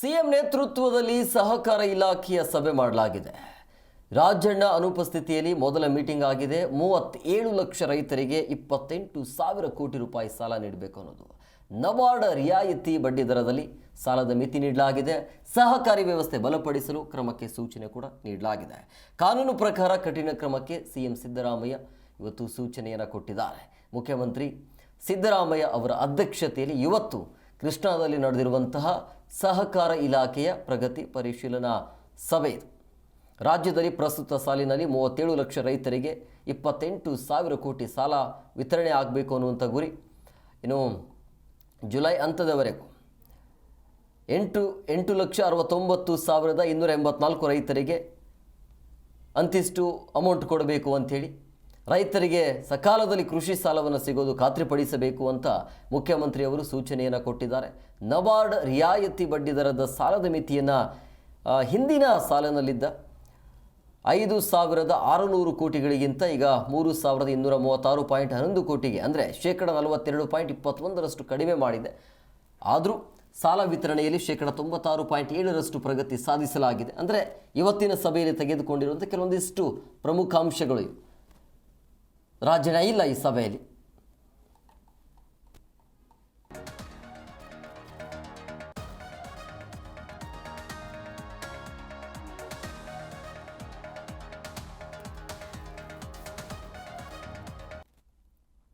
CM ನೇತೃತ್ವದಲ್ಲಿ ಸಹಕಾರ ಇಲಾಖೆಯ ಸಭೆ ಮಾಡಲಾಗಿದೆ. ರಾಜಣ್ಣ ಅನುಪಸ್ಥಿತಿಯಲ್ಲಿ ಮೊದಲ ಮೀಟಿಂಗ್ ಆಗಿದೆ. ಮೂವತ್ತೇಳು ಲಕ್ಷ ರೈತರಿಗೆ ಇಪ್ಪತ್ತೆಂಟು ಸಾವಿರ ಕೋಟಿ ರೂಪಾಯಿ ಸಾಲ ನೀಡಬೇಕು ಅನ್ನೋದು. ನಬಾರ್ಡ್ ರಿಯಾಯಿತಿ ಬಡ್ಡಿ ದರದಲ್ಲಿ ಸಾಲದ ಮಿತಿ ನೀಡಲಾಗಿದೆ. ಸಹಕಾರಿ ವ್ಯವಸ್ಥೆ ಬಲಪಡಿಸಲು ಕ್ರಮಕ್ಕೆ ಸೂಚನೆ ಕೂಡ ನೀಡಲಾಗಿದೆ. ಕಾನೂನು ಪ್ರಕಾರ ಕಠಿಣ ಕ್ರಮಕ್ಕೆ ಸಿಎಂ ಸಿದ್ದರಾಮಯ್ಯ ಇವತ್ತು ಸೂಚನೆಯನ್ನು ಕೊಟ್ಟಿದ್ದಾರೆ. ಮುಖ್ಯಮಂತ್ರಿ ಸಿದ್ದರಾಮಯ್ಯ ಅವರ ಅಧ್ಯಕ್ಷತೆಯಲ್ಲಿ ಇವತ್ತು ಕೃಷ್ಣಾದಲ್ಲಿ ನಡೆದಿರುವಂತಹ ಸಹಕಾರ ಇಲಾಖೆಯ ಪ್ರಗತಿ ಪರಿಶೀಲನಾ ಸಭೆ ರಾಜ್ಯದಲ್ಲಿ ಪ್ರಸ್ತುತ ಸಾಲಿನಲ್ಲಿ ಮೂವತ್ತೇಳು ಲಕ್ಷ ರೈತರಿಗೆ ಇಪ್ಪತ್ತೆಂಟು ಸಾವಿರ ಕೋಟಿ ಸಾಲ ವಿತರಣೆ ಆಗಬೇಕು ಅನ್ನುವಂಥ ಗುರಿ. ಇನ್ನು ಜುಲೈ ಅಂತ್ಯದವರೆಗೂ ಎಂಟು ಎಂಟು ಲಕ್ಷ ಅರವತ್ತೊಂಬತ್ತು ಸಾವಿರದ ಇನ್ನೂರ ಎಂಬತ್ನಾಲ್ಕು ರೈತರಿಗೆ ಅಂತಿಷ್ಟು ಅಮೌಂಟ್ ಕೊಡಬೇಕು ಅಂಥೇಳಿ ರೈತರಿಗೆ ಸಕಾಲದಲ್ಲಿ ಕೃಷಿ ಸಾಲವನ್ನು ಸಿಗೋದು ಖಾತ್ರಿಪಡಿಸಬೇಕು ಅಂತ ಮುಖ್ಯಮಂತ್ರಿಯವರು ಸೂಚನೆಯನ್ನು ಕೊಟ್ಟಿದ್ದಾರೆ. ನಬಾರ್ಡ್ ರಿಯಾಯಿತಿ ಬಡ್ಡಿ ದರದ ಸಾಲದ ಮಿತಿಯನ್ನು ಹಿಂದಿನ ಸಾಲಿನಲ್ಲಿದ್ದ ಐದು ಸಾವಿರದ ಆರುನೂರು ಕೋಟಿಗಳಿಗಿಂತ ಈಗ ಮೂರು ಸಾವಿರದ ಇನ್ನೂರ ಮೂವತ್ತಾರು ಪಾಯಿಂಟ್ ಹನ್ನೊಂದು ಕೋಟಿಗೆ, ಅಂದರೆ ಶೇಕಡ ನಲವತ್ತೆರಡು ಪಾಯಿಂಟ್ ಇಪ್ಪತ್ತೊಂದರಷ್ಟು ಕಡಿಮೆ ಮಾಡಿದೆ. ಆದರೂ ಸಾಲ ವಿತರಣೆಯಲ್ಲಿ ಶೇಕಡ ತೊಂಬತ್ತಾರು ಪಾಯಿಂಟ್ ಏಳರಷ್ಟು ಪ್ರಗತಿ ಸಾಧಿಸಲಾಗಿದೆ. ಅಂದರೆ ಇವತ್ತಿನ ಸಭೆಯಲ್ಲಿ ತೆಗೆದುಕೊಂಡಿರುವಂಥ ಕೆಲವೊಂದಿಷ್ಟು ಪ್ರಮುಖ ಅಂಶಗಳು ಇವು. ರಾಜ್ಯನ ಇಲ್ಲ ಈ ಸಭೆಯಲ್ಲಿ